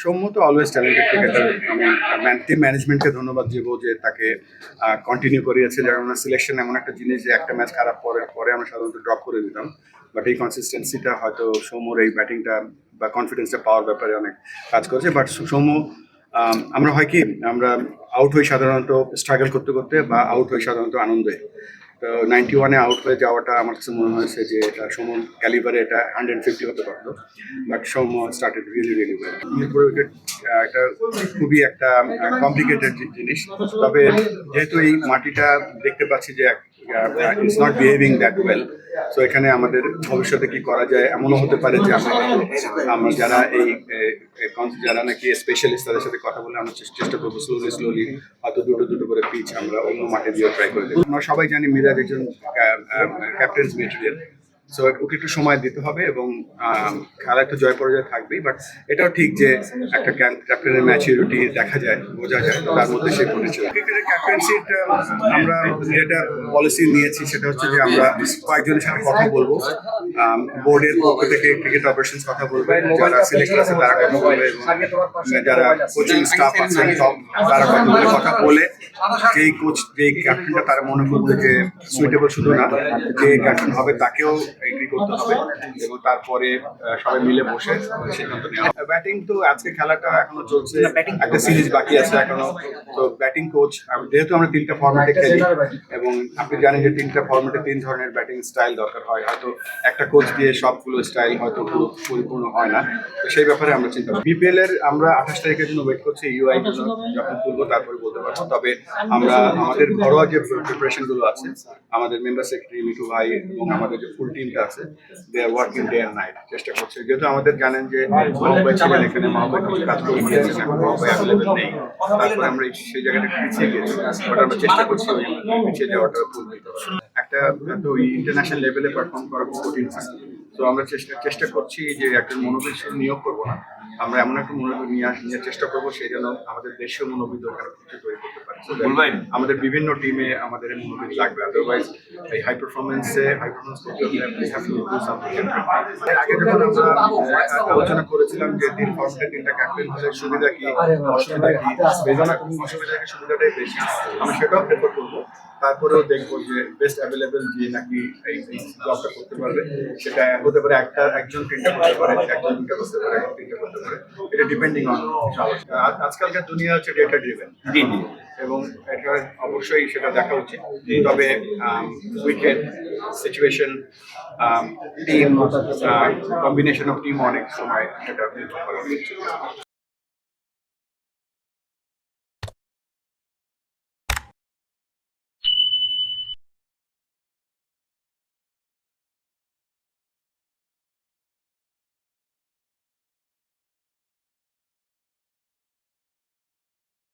সৌম্য তো always talented cricketer আমি team ম্যানেজমেন্টকে ধন্যবাদ দিব যে তাকে কন্টিনিউ করিয়েছে। যেমন সিলেকশন এমন একটা জিনিস যে একটা ম্যাচ খারাপ পরে পরে আমরা সাধারণত ড্রপ করে দিতাম। বাট এই কনসিস্টেন্সিটা হয়তো সৌম্যর এই ব্যাটিংটা বা কনফিডেন্সটা পাওয়ার ব্যাপারে অনেক কাজ করেছে। বাট সৌম্য আমরা হয় কি, আমরা আউট হই সাধারণত স্ট্রাগল করতে করতে বা আউট হই সাধারণত আনন্দে। নাইনটি ওয়ানে আউট হয়ে যাওয়াটা আমার কাছে মনে হয়েছে যে এটা সমন ক্যালিবারে এটা হান্ড্রেড ফিফটি হতে পারতো। But some started really really well Mirpur wicket একটা খুবই একটা কমপ্লিকেটেড জিনিস। তবে যেহেতু এই মাটিটা দেখতে পাচ্ছি যে it's not behaving that well so এখানে আমাদের ভবিষ্যতে কি করা যায় এমনও হতে পারে যে আমরা যারা এই যারা নাকি স্পেশালিস্ট তাদের সাথে কথা বলে আমরা চেষ্টা করব স্লোলি স্লোলি হয়তো দুটো দুটো করে পিচ আমরা অন্য মাঠে দিয়ে ট্রাই করে দেবো আমরা সবাই জানি মিরাজ একজন ক্যাপ্টেন্স মেটেরিয়াল সো ওকে একটু সময় দিতে হবে এবং খেলায় তো জয় পরাজয় থাকবেই বাট এটাও ঠিক যে একটা ক্যাপ্টেনের ম্যাচিউরিটি দেখা যায়, বোঝা যায়, তার মধ্যে সে ক্যাপ্টেন্সিটা আমরা যেটা পলিসি নিয়েছি সেটা হচ্ছে যে আমরা কয়েকজনের সাথে কথা বলব। বোর্ডের পক্ষ থেকে ক্রিকেট অপারেশনস কথা বলবে, যারা সিলেক্টর আছে তারা কথা বলবে এবং যারা কোচিং স্টাফ আছে সব তারা কথা বলে কথা বলে যেই কোচ যেই ক্যাপ্টেনটা তারা মনে করবে যে সুইটেবল শুধু না, যে ক্যাপ্টেন হবে তাকেও এগ্রি করতে হবে। এবং তারপরে সবাই মিলে বসে সিদ্ধান্ত নেওয়া ব্যাটিং তো আজকে খেলাটা এখনও চলছে। একটা সিরিজ বাকি আছে এখনও। তো ব্যাটিং কোচ যেহেতু আমরা তিনটা ফর্মেটে খেলি এবং আপনি জানেন যে তিনটা ফর্মেটে তিন ধরনের ব্যাটিং স্টাইল দরকার হয়। হয়তো একটা কোচ দিয়ে সবগুলো স্টাইল হয়তো পরিপূর্ণ হয় না। তো সেই ব্যাপারে আমরা চিন্তা বিপিএল এর আমরা আঠাশ তারিখের জন্য ওয়েট করছি ইউআই যখন তুলবো তারপরে বলতে পারব। তবে আমরা আমাদের ঘরোয়া যে প্রিপারেশনগুলো আছে আমাদের মেম্বার সেক্রেটারি মিঠু ভাই এবং আমাদের যে ফুল টিমটা আছে। They are working day night চেষ্টা করছে। যেহেতু আমাদের জানেন যে ছিলেন এখানে কাজ নেই। তারপরে আমরা সেই জায়গাটা পিছিয়ে গেছি। বাট আমরা চেষ্টা করছি পিছিয়ে যাওয়াটা একটা, তো ইন্টারন্যাশনাল লেভেলে পারফর্ম করা খুব কঠিন তো আমরা চেষ্টা চেষ্টা করছি যে একটা মনোবল শুধু নিয়োগ করব না। আমরা এমন একটা মনোবল নিয়ে আস- নেওয়ার চেষ্টা করব, সেই জন্য আমাদের দেশীয় মনোবিদ ওখানে তৈরি করতে পারি। বলবেন? আমাদের বিভিন্ন টিমে আমাদের মনোবিদ লাগবে। আদারওয়াইজ এই হাই পারফরমেন্সে হাই পারফরমেন্স করতে হলে do something different। এর আগে যখন আমরা আলোচনা করেছিলাম যে তিন তিনটা ক্যাপ্টেন হলে সুবিধা কি, অসুবিধা কি, বেদনা অসুবিধা কি সুবিধাটাই বেশি। আমি সেটাও প্রেফার করব। তারপরেও দেখব যে বেস্ট অ্যাভেলেবেল যে নাকি এই জবটা করতে পারবে। সেটা হতে পারে একটা, একজন তিনটা করতে পারে, একজন দুটা করতে পারে, একজন তিনটা করতে পারে। এটা ডিপেন্ডিং অন আজকালকার দুনিয়া হচ্ছে ডেটা ড্রিভেন জি জি। এবং এটা অবশ্যই সেটা দেখা উচিত। তবে wicket situation team combination of team অনেক সময় সেটা